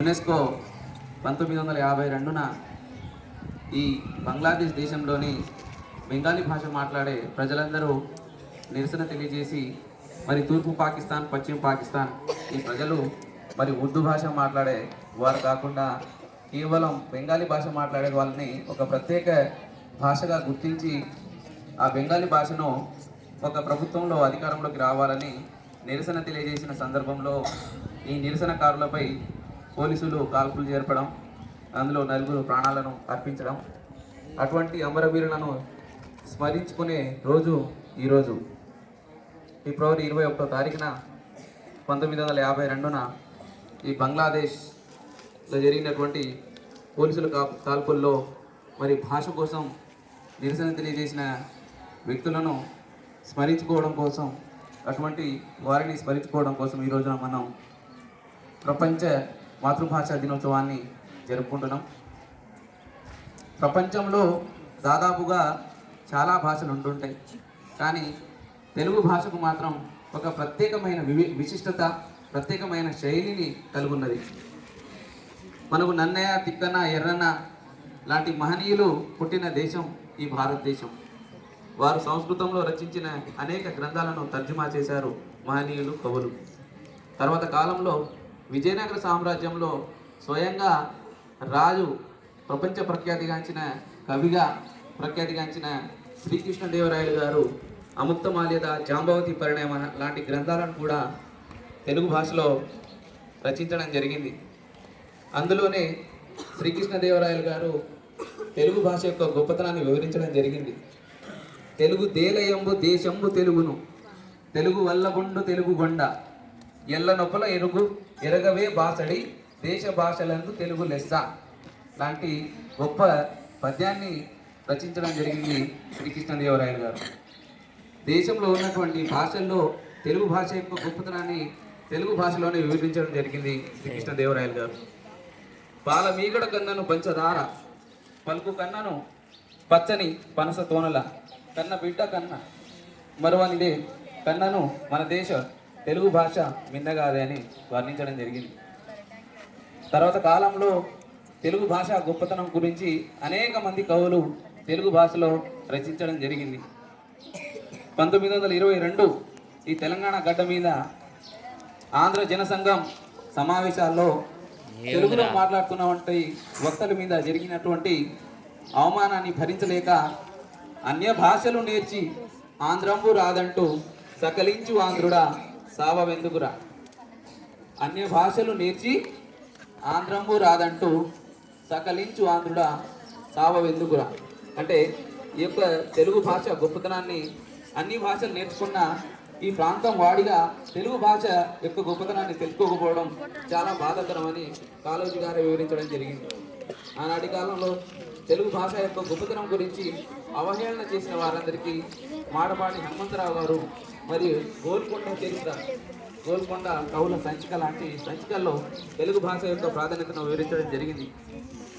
UNESCO పంతొమ్మిది వందల యాభై రెండున ఈ బంగ్లాదేశ్ దేశంలోని బెంగాలీ భాష మాట్లాడే ప్రజలందరూ నిరసన తెలియజేసి మరి తూర్పు పాకిస్తాన్ పశ్చిమ పాకిస్తాన్ ఈ ప్రజలు మరి ఉర్దూ భాష మాట్లాడే వారు కాకుండా కేవలం బెంగాలీ భాష మాట్లాడే వాళ్ళని ఒక ప్రత్యేక భాషగా గుర్తించి ఆ బెంగాలీ భాషను ఒక ప్రభుత్వంలో అధికారంలోకి రావాలని నిరసన తెలియజేసిన సందర్భంలో ఈ నిరసనకారులపై పోలీసులు కాల్పులు చేర్పడం అందులో నలుగురు ప్రాణాలను అర్పించడం అటువంటి అమరవీరులను స్మరించుకునే రోజు ఈరోజు. ఫిబ్రవరి ఇరవై ఒకటో తారీఖున పంతొమ్మిది వందల యాభై రెండున ఈ బంగ్లాదేశ్లో జరిగినటువంటి పోలీసుల కా కాల్పుల్లో మరి భాష కోసం నిరసన తెలియజేసిన వ్యక్తులను స్మరించుకోవడం కోసం అటువంటి వారిని స్మరించుకోవడం కోసం ఈ రోజున మనం ప్రపంచ మాతృభాషా దినోత్సవాన్ని జరుపుకుంటున్నాం. ప్రపంచంలో దాదాపుగా చాలా భాషలు ఉంటుంటాయి కానీ తెలుగు భాషకు మాత్రం ఒక ప్రత్యేకమైన వివి విశిష్టత ప్రత్యేకమైన శైలిని కలిగి ఉన్నది మనకు నన్నయ్య తిక్కన్న ఎర్రన్న లాంటి మహనీయులు పుట్టిన దేశం ఈ భారతదేశం. వారు సంస్కృతంలో రచించిన అనేక గ్రంథాలను తర్జుమా చేశారు మహనీయులు కవులు. తర్వాత కాలంలో విజయనగర సామ్రాజ్యంలో స్వయంగా రాజు ప్రపంచ ప్రఖ్యాతిగాంచిన కవిగా ప్రఖ్యాతిగాంచిన శ్రీకృష్ణదేవరాయలు గారు అముక్తమాల్యద జాంబవతి పరిణామ లాంటి గ్రంథాలను కూడా తెలుగు భాషలో రచించడం జరిగింది. అందులోనే శ్రీకృష్ణదేవరాయలు గారు తెలుగు భాష యొక్క గొప్పతనాన్ని వివరించడం జరిగింది. తెలుగు దేలయంబు దేశంబు తెలుగును తెలుగు వల్లగుండు తెలుగు గొండ ఎల్ల నొప్పుల ఎరుగు ఎరగవే బాసడి దేశ భాషలందు తెలుగు లెస్స. లాంటి గొప్ప పద్యాన్ని రచించడం జరిగింది శ్రీకృష్ణదేవరాయలు గారు. దేశంలో ఉన్నటువంటి భాషల్లో తెలుగు భాష యొక్క గొప్పతనాన్ని తెలుగు భాషలోనే వివరించడం జరిగింది శ్రీకృష్ణదేవరాయలు గారు. బాలమీగడ కన్నను పంచదార పలుకు కన్నను పచ్చని పనస తోనల కన్న బిడ్డ కన్న మరువనిదే కన్నను మన దేశ తెలుగు భాష మిన్నగాదే అని వర్ణించడం జరిగింది. తర్వాత కాలంలో తెలుగు భాష గొప్పతనం గురించి అనేక మంది కవులు తెలుగు భాషలో రచించడం జరిగింది. పంతొమ్మిది వందల ఇరవై రెండు ఈ తెలంగాణ గడ్డ మీద ఆంధ్ర జనసంఘం సమావేశాల్లో తెలుగులో మాట్లాడుతున్నటువంటి వక్తల మీద జరిగినటువంటి అవమానాన్ని భరించలేక అన్య భాషలు నేర్చి ఆంధ్రంబు రాదంటూ సకలించు ఆంధ్రుడా సావెందుకురా అన్ని భాషలు నేర్చి ఆంధ్రము రాదంటూ సకలించు ఆంధ్రుడ సావెందుకురా అంటే ఈ యొక్క తెలుగు భాష గొప్పతనాన్ని అన్ని భాషలు నేర్చుకున్న ఈ ప్రాంతం వాడిగా తెలుగు భాష యొక్క గొప్పతనాన్ని తెలుసుకోకపోవడం చాలా బాధాకరమని కాలేజీ గారు వివరించడం జరిగింది. ఆనాటి కాలంలో తెలుగు భాష యొక్క గొప్పతనం గురించి అవహేళన చేసిన వారందరికీ మాడపాటి హనుమంతరావు గారు మరియు గోల్కొండ చరిత్ర గోల్కొండ కవుల సంచిక లాంటి సంచికల్లో తెలుగు భాష యొక్క ప్రాధాన్యతను వివరించడం జరిగింది.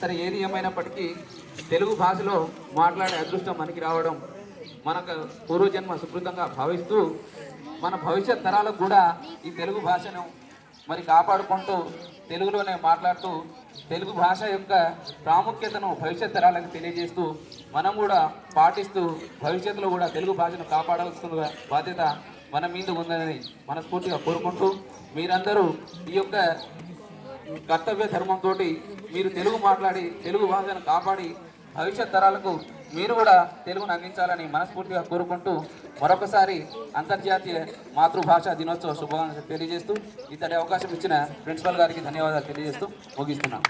సరే ఏది ఏమైనప్పటికీ తెలుగు భాషలో మాట్లాడే అదృష్టం మనకి రావడం మనకు పూర్వజన్మ సుకృతంగా భావిస్తూ మన భవిష్యత్ తరాలకు కూడా ఈ తెలుగు భాషను మరి కాపాడుకుంటూ తెలుగులోనే మాట్లాడుతూ తెలుగు భాష యొక్క ప్రాముఖ్యతను భవిష్యత్ తరాలకు తెలియజేస్తూ మనం కూడా పాటిస్తూ భవిష్యత్తులో కూడా తెలుగు భాషను కాపాడాల్సిన బాధ్యత మన మీద ఉందని మనస్ఫూర్తిగా కోరుకుంటూ మీరందరూ ఈ యొక్క కర్తవ్య ధర్మంతో మీరు తెలుగు మాట్లాడి తెలుగు భాషను కాపాడి భవిష్యత్ తరాలకు మీరు కూడా తెలుగును అందించాలని మనస్ఫూర్తిగా కోరుకుంటూ మరొకసారి అంతర్జాతీయ మాతృభాషా దినోత్సవ శుభాకాంక్షలు తెలియజేస్తూ ఇతడి అవకాశం ఇచ్చిన ప్రిన్సిపల్ గారికి ధన్యవాదాలు తెలియజేస్తూ ముగిస్తున్నాం.